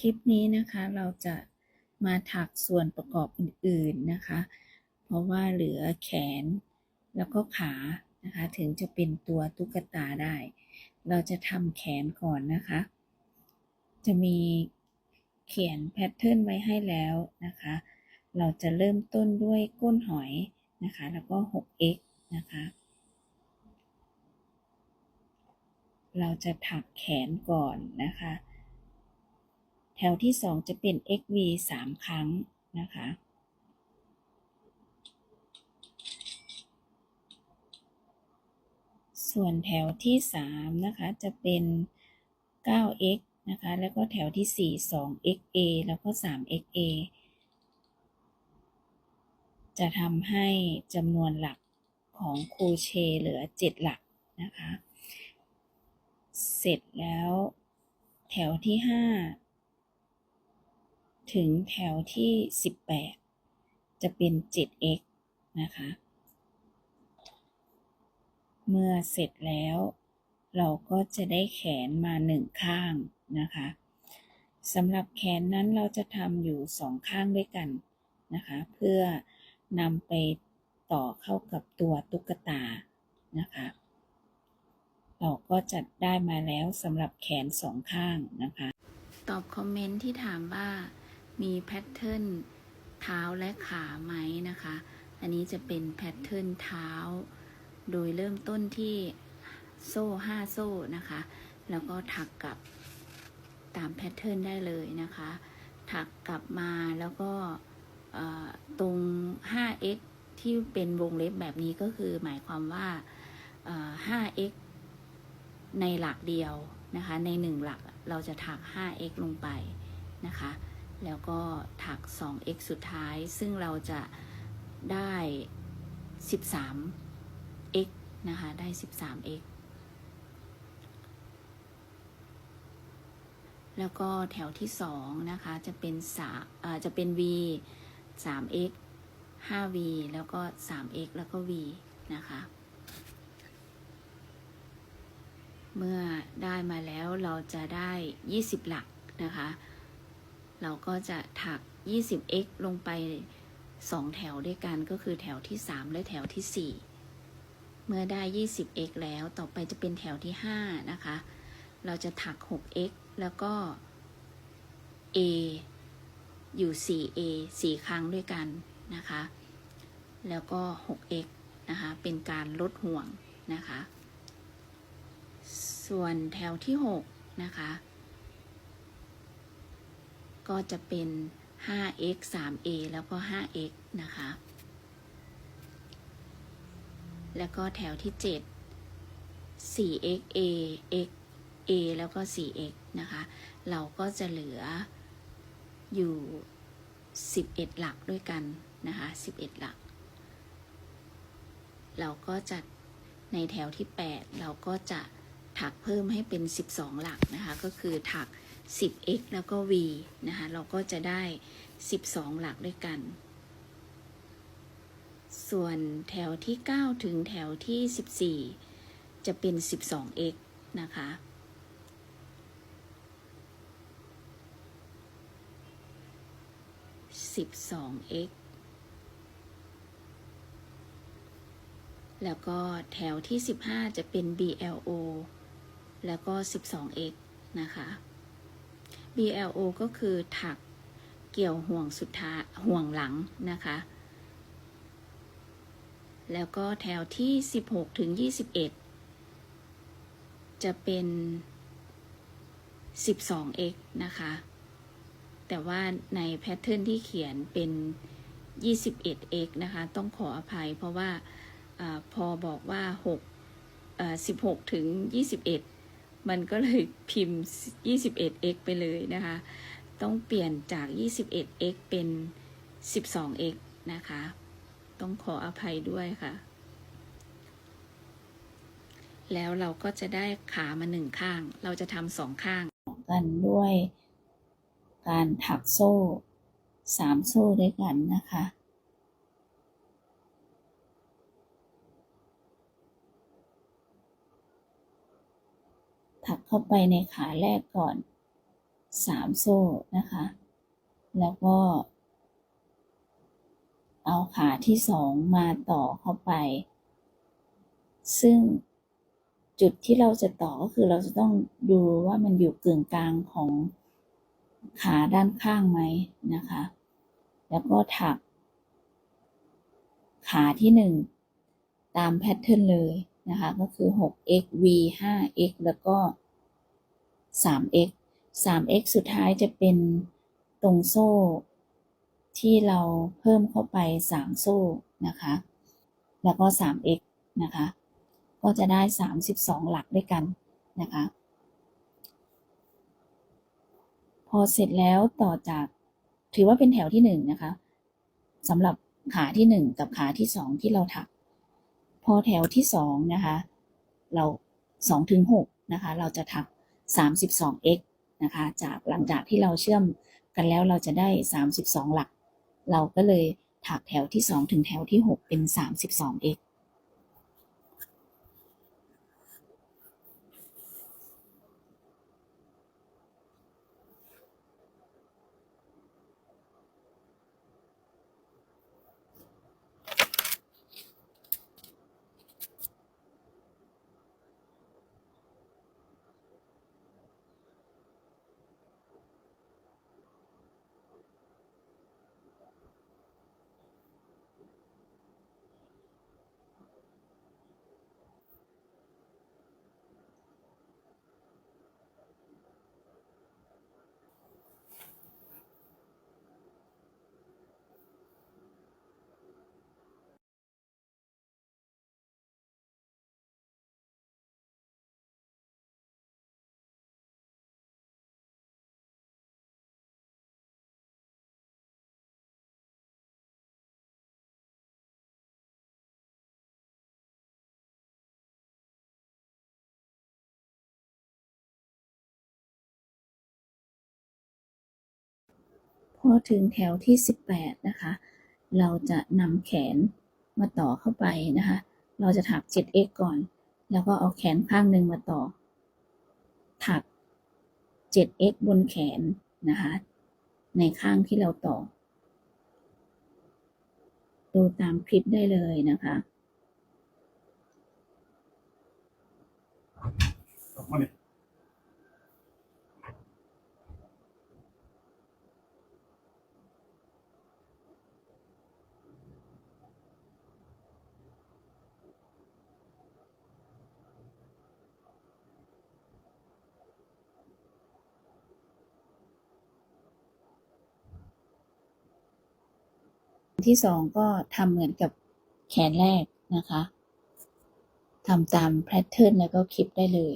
คลิปนี้นะคะเราจะมาถักส่วนประกอบอื่นๆนะคะ เพราะว่าเหลือแขนแล้วก็ขานะคะ ถึงจะเป็นตัวตุ๊กตาได้ เราจะทำแขนก่อนนะคะ จะมีเขียนแพทเทิร์นไว้ให้แล้วนะคะ เราจะเริ่มต้นด้วยก้นหอยนะคะ แล้วก็ 6x นะคะ เราจะถักแขนก่อนนะคะ แถวที่ 2 จะเป็น xv 3 ครั้งนะคะ ส่วนแถวที่ 3 นะคะ จะเป็น 9x นะคะ แล้วก็แถวที่ 4 2xa แล้วก็ 3xa จะทำให้จำนวนหลักของโครเชเหลือ 7 หลักนะคะ เสร็จแล้วแถวที่ 5 ถึงแถวที่ 18 จะเป็น 7x นะคะ เมื่อเสร็จแล้ว เราก็จะได้แขนมาหนึ่งข้างนะคะสำหรับแขนนั้นเราจะทำอยู่สองข้างด้วยกันนะคะ เพื่อนำไปต่อเข้ากับตัวตุ๊กตานะคะ เราก็จะได้มาแล้วสำหรับแขนสองข้างนะคะ ตอบคอมเมนต์ที่ถามว่า มีแพทเทิร์นเท้าและขาไหมนะคะ อันนี้จะเป็นแพทเทิร์นเท้า โดยเริ่มต้นที่โซ่5โซ่นะคะ แล้วก็ถักกับตามแพทเทิร์นได้เลยนะคะ ถักกลับมาแล้วก็ตรง 5x ที่เป็นวงเล็บแบบนี้ก็คือหมายความว่า 5x ในหลักเดียวนะคะ ใน 1 หลักเราจะถัก 5x ลงไปนะคะ แล้วก็ถัก 2x สุดท้าย ซึ่งเราจะได้ 13x นะคะ ได้ 13x แล้วก็แถวที่ 2 นะคะ จะเป็นสาจะเป็น v 3x 5v แล้วก็ 3x แล้วก็ v นะคะ เมื่อได้มาแล้วเราจะได้ 20 หลักนะคะ เราก็จะถัก 20x ลงไป 2 แถวด้วยกันก็คือแถวที่ 3 และแถวที่ 4 เมื่อได้ 20x แล้วต่อไปจะเป็นแถวที่ 5 นะคะ เราจะถัก 6x แล้วก็ a อยู่ 4a 4 ครั้งด้วยกันนะคะ แล้วก็ 6x นะคะ เป็นการลดห่วงนะคะ ส่วนแถวที่ 6 นะคะ ก็จะเป็น 5x 3a แล้วก็ 5x นะคะ แล้วก็แถวที่ 7 4x a x a แล้วก็ 4x นะคะ เราก็จะเหลืออยู่ 11 หลักด้วยกันนะคะ 11 หลัก เราก็จะในแถวที่ 8 เราก็จะถักเพิ่มให้เป็น 12 หลักนะคะ ก็คือถัก 10x แล้วก็ v นะคะ เราก็จะได้ 12 หลักด้วยกัน ส่วนแถวที่ 9 ถึงแถวที่ 14 จะเป็น 12x นะคะ 12x แล้วก็แถวที่ 15 จะเป็น BLO แล้วก็ 12x นะคะ BLO ก็คือถักเกี่ยวห่วงสุดท้ายห่วงหลังนะคะ แล้วก็แถวที่ 16 ถึง 21 จะเป็น 12x นะคะ แต่ว่าในแพทเทิร์นที่เขียนเป็น 21x นะคะ ต้องขออภัยเพราะว่าอพอบอกว่า6 16 ถึง 21 มันก็เลยพิมพ์ 21x ไปเลยนะคะ ต้องเปลี่ยนจาก 21x เป็น 12x นะคะ ต้องขออภัยด้วยค่ะ แล้วเราก็จะได้ขามาหนึ่งข้าง เราจะทำสองข้างกันด้วย การถักโซ่สามโซ่ด้วยกันนะคะ ถักเข้าไปในขาแรกก่อนสามโซ่นะคะ แล้วก็ เอาขาที่สองมาต่อเข้าไป ซึ่งจุดที่เราจะต่อก็คือเราจะต้องดูว่ามันอยู่กึ่งกลางของขาด้านข้างไหมนะคะ แล้วก็ถัก ขาที่หนึ่งตามแพทเทิร์นเลยนะคะ ก็คือ 6x v 5x แล้วก็ 3x 3x สุดท้ายจะเป็นตรงโซ่ ที่เราเพิ่มเข้าไป 3 โซ่นะคะ แล้วก็ 3x นะคะ ก็จะได้ 32 หลักด้วยกันนะคะ พอเสร็จแล้วต่อจากถือว่าเป็นแถวที่1นะคะสำหรับขาที่ 1 กับขาที่ 2 ที่เราถัก พอแถวที่2นะคะ เรา2ถึง6นะคะ เราจะถัก 32x นะคะ จากหลังจากที่เราเชื่อมกันแล้วเราจะได้ 32 หลัก เราก็เลยถักแถวที่ 2 ถึงแถวที่ 6 เป็น 32x พอถึงแถวที่ 18 นะคะ เราจะนำแขนมาต่อเข้าไปนะคะ เราจะถัก 7x ก่อน แล้วก็เอาแขนข้างหนึ่งมาต่อ ถัก 7x บนแขนนะคะ ในข้างที่เราต่อ ดูตามคลิปได้เลยนะคะ ออกมาเนี่ย ที่สองก็ทำเหมือนกับแขนแรกนะคะทำตามแพทเทิร์นแล้วก็คลิปได้เลย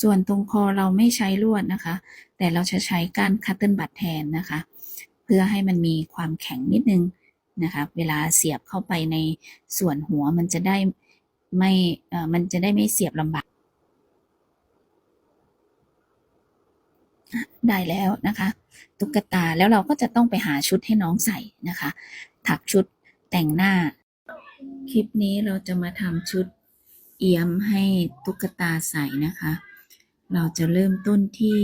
ส่วนตรงคอเราไม่ใช้ลวดนะคะ แต่เราจะใช้กานคัตเติลบัตแทนนะคะ เพื่อให้มันมีความแข็งนิดนึงนะคะ เวลาเสียบเข้าไปในส่วนหัวมันจะได้ไม่เออมันจะได้ไม่เสียบลำบากได้แล้วนะคะตุ๊กตาแล้วเราก็จะต้องไปหาชุดให้น้องใส่นะคะ ถักชุดแต่งหน้า คลิปนี้เราจะมาทำชุดเอี้ยมให้ตุ๊กตาใส่นะคะ เราจะเริ่มต้นที่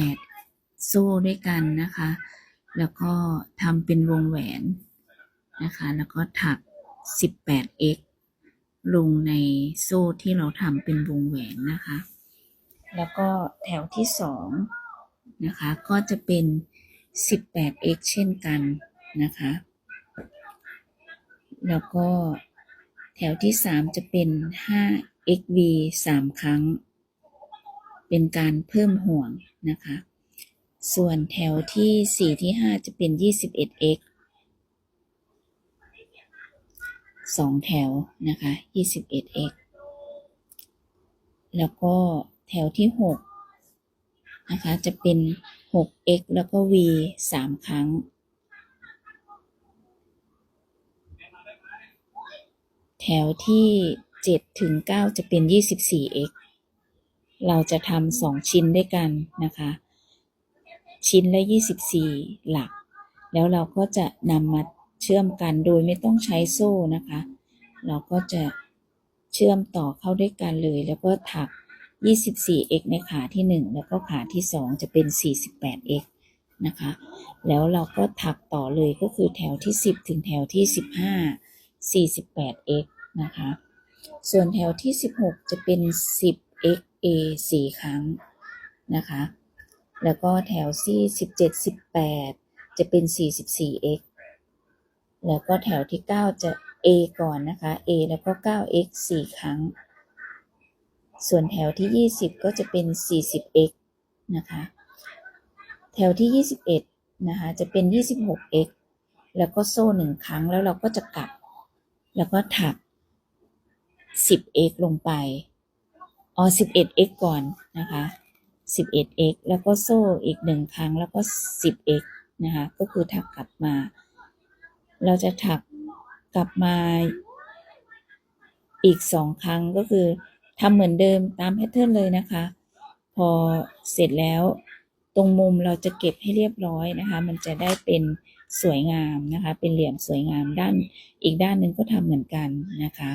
18 โซ่ด้วยกันนะคะ แล้วก็ทำเป็นวงแหวนนะคะ แล้วก็ถัก 18x ลงในโซ่ที่เราทำเป็นวงแหวนนะคะ แล้วก็แถวที่สองนะคะ ก็จะเป็น 18x เช่นกันนะคะ แล้วก็แถวที่สามจะเป็น 5xv สามครั้ง เป็นการเพิ่มห่วงนะคะ ส่วนแถวที่สี่ที่ห้าจะเป็น 21x สองแถวนะคะ 21x แล้วก็แถวที่หกนะคะ จะเป็น 6x แล้วก็ v สามครั้ง แถวที่เจ็ดถึงเก้าจะเป็น 24x เราจะทำสองชิ้นด้วยกันนะคะ ชิ้นละ 24 หลัก แล้วเราก็จะนำมาเชื่อมกันโดยไม่ต้องใช้โซ่นะคะ เราก็จะเชื่อมต่อเข้าด้วยกันเลย แล้วก็ถัก 24x ในขาที่ 1 แล้วก็ขาที่ 2 จะเป็น 48x นะคะ แล้วเราก็ถักต่อเลยก็คือแถวที่ 10 ถึงแถวที่ 15 48x นะคะ ส่วนแถวที่ 16 จะเป็น 10x a 4 ครั้งนะคะ แล้วก็แถวที่17 18 จะเป็น 44x แล้วก็แถวที่ 9 จะ a ก่อนนะคะ a แล้วก็ 9x 4 ครั้ง ส่วนแถวที่ 20 ก็จะเป็น 40x นะคะ แถวที่ 21 นะคะ จะเป็น 26x แล้วก็โซ่1ครั้งแล้วเราก็จะกลับ แล้วก็ถัก 10x ลงไป อ๋อ 11x ก่อนนะคะ 11x แล้วก็โซ่อีก1ครั้งแล้วก็ 10x นะคะ ก็คือถักกลับมา เราจะถักกลับมาอีก2ครั้งก็คือทำเหมือนเดิมตามแพทเทิร์นเลยนะคะ พอเสร็จแล้วตรงมุมเราจะเก็บให้เรียบร้อยนะคะ มันจะได้เป็นสวยงามนะคะ เป็นเหลี่ยมสวยงามด้าน อีกด้านหนึ่งก็ทำเหมือนกันนะคะ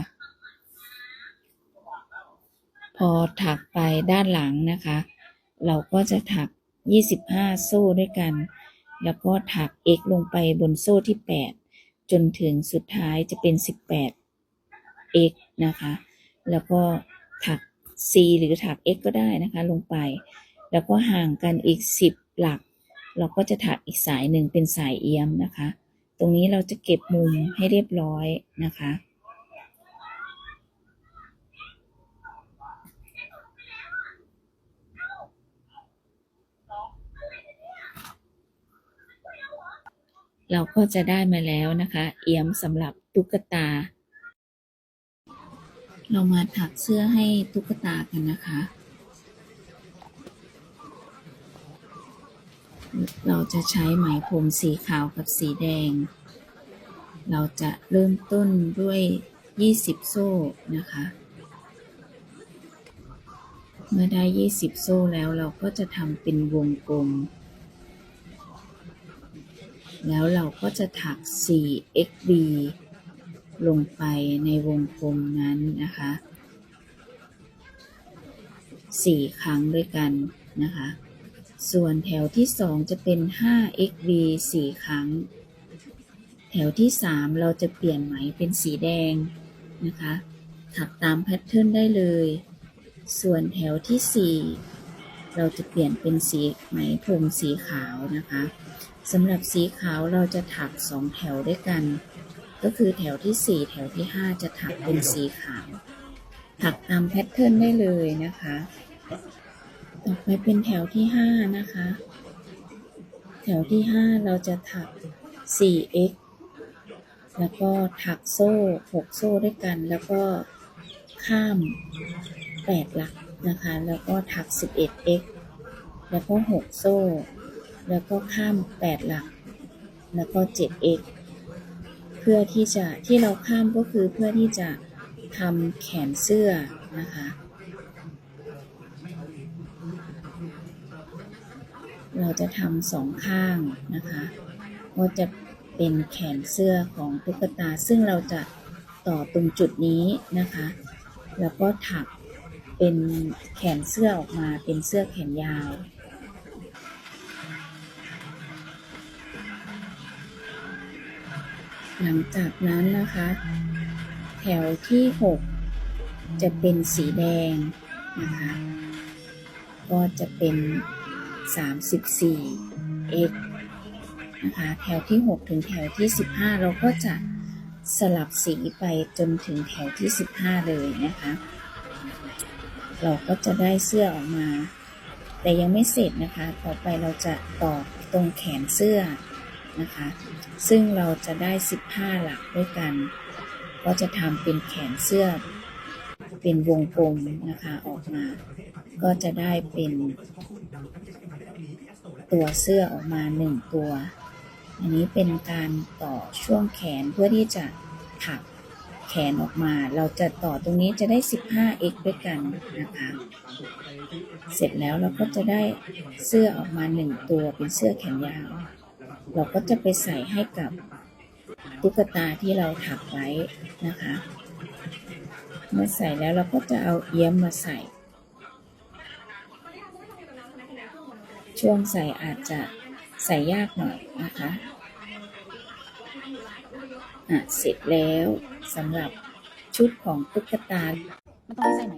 พอถักไปด้านหลังนะคะ เราก็จะถัก 25 โซ่ด้วยกัน แล้วก็ถัก x ลงไปบนโซ่ที่ 8 จนถึงสุดท้ายจะเป็น 18 x นะคะ แล้วก็ถัก c หรือถัก x ก็ได้นะคะ ลงไป แล้วก็ห่างกันอีก 10 หลัก เราก็จะถักอีกสายหนึ่งเป็นสายเอี้ยมนะคะ ตรงนี้เราจะเก็บมุมให้เรียบร้อยนะคะ เราก็จะได้มาแล้วนะคะ เอี้ยมสำหรับตุ๊กตา เรามาถักเสื้อให้ตุ๊กตากันนะคะ เราจะใช้ไหมพรมสีขาวกับสีแดง เราจะเริ่มต้นด้วย 20 โซ่นะคะ เมื่อได้ 20 โซ่แล้วเราก็จะทำเป็นวงกลม แล้วเราก็จะถัก 4xb ลงไปในวงกลมนั้นนะคะ 4 ครั้งด้วยกันนะคะ ส่วนแถวที่สองจะเป็น 5xv 4ครั้ง แถวที่ 3 เราจะเปลี่ยนไหมเป็นสีแดงนะคะ ถักตามแพทเทิร์นได้เลย ส่วนแถวที่ 4 เราจะเปลี่ยนเป็นสีไหมพรมสีขาวนะคะ สำหรับสีขาวเราจะถัก2แถวด้วยกัน ก็คือแถวที่4แถวที่5จะถักเป็นสีขาว ถักตามแพทเทิร์นได้เลยนะคะ ต่อไปเป็นแถวที่ห้านะคะ แถวที่ห้าเราจะถัก 4x แล้วก็ถักโซ่ 6 โซ่ด้วยกัน แล้วก็ข้าม 8 หลักนะคะ แล้วก็ถัก 11x แล้วก็ 6 โซ่ แล้วก็ข้าม 8 หลัก แล้วก็ 7x เพื่อที่จะที่เราข้ามก็คือเพื่อที่จะทำแขนเสื้อนะคะ เราจะทำสองข้างนะคะก็จะเป็นแขนเสื้อของตุ๊กตา ซึ่งเราจะต่อตรงจุดนี้นะคะ แล้วก็ถักเป็นแขนเสื้อออกมาเป็นเสื้อแขนยาว หลังจากนั้นนะคะ แถวที่ 6 จะเป็นสีแดงนะคะ ก็จะเป็น 34 x นะคะแถวที่ 6 ถึงแถวที่ 15 เราก็จะสลับสีไปจนถึงแถวที่ 15 เลยนะคะ เราก็จะได้เสื้อออกมา แต่ยังไม่เสร็จนะคะ ต่อไปเราจะต่อตรงแขนเสื้อ นะคะ ซึ่งเราจะได้ 15 หลักด้วยกัน ก็จะทำเป็นแขนเสื้อ เป็นวงกลมนะคะออกมา ก็จะได้เป็นตัวเสื้อออกมาหนึ่งตัว อันนี้เป็นการต่อช่วงแขนเพื่อที่จะถักแขนออกมา เราจะต่อตรงนี้จะได้ 15x ด้วยกันนะคะ เสร็จแล้วเราก็จะได้เสื้อออกมาหนึ่งตัวเป็นเสื้อแขนยาว เราก็จะไปใส่ให้กับตุ๊กตาที่เราถักไว้นะคะ เมื่อใส่แล้วเราก็จะเอาเอี้ยมมาใส่ ช่วงใส่อาจจะใส่ยากหน่อยนะคะอะเสร็จแล้วสำหรับชุดของตุ๊กตา มันต้องใส่ไหน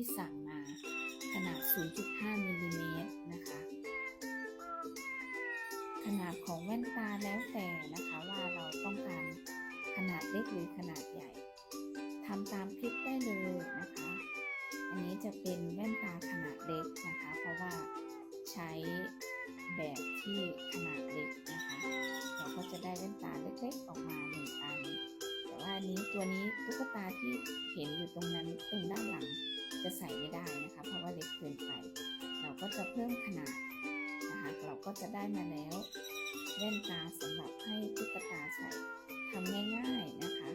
ที่สั่งมา ขนาด 0.5มิลลิเมตรนะคะ ขนาดของแว่นตาแล้วแต่นะคะว่าเราต้องการขนาดเล็กหรือขนาดใหญ่ทำตามคลิปได้เลยนะคะ อันนี้จะเป็นแว่นตาขนาดเล็กนะคะ เพราะว่าใช้แบบที่ขนาดเล็กนะคะเราก็จะได้แว่นตาเล็กๆออกมาหนึ่งอันแต่ว่าอันนี้ตัวนี้ตุ๊กตาที่เห็นอยู่ตรงนั้นตรงด้านหลัง จะใส่ไม่ได้นะคะ เพราะว่าเล็กเกินไป เราก็จะเพิ่มขนาดนะคะ เราก็จะได้มาแล้วแว่นตาสำหรับให้ตุ๊กตาใส่ทำง่าย ๆนะคะ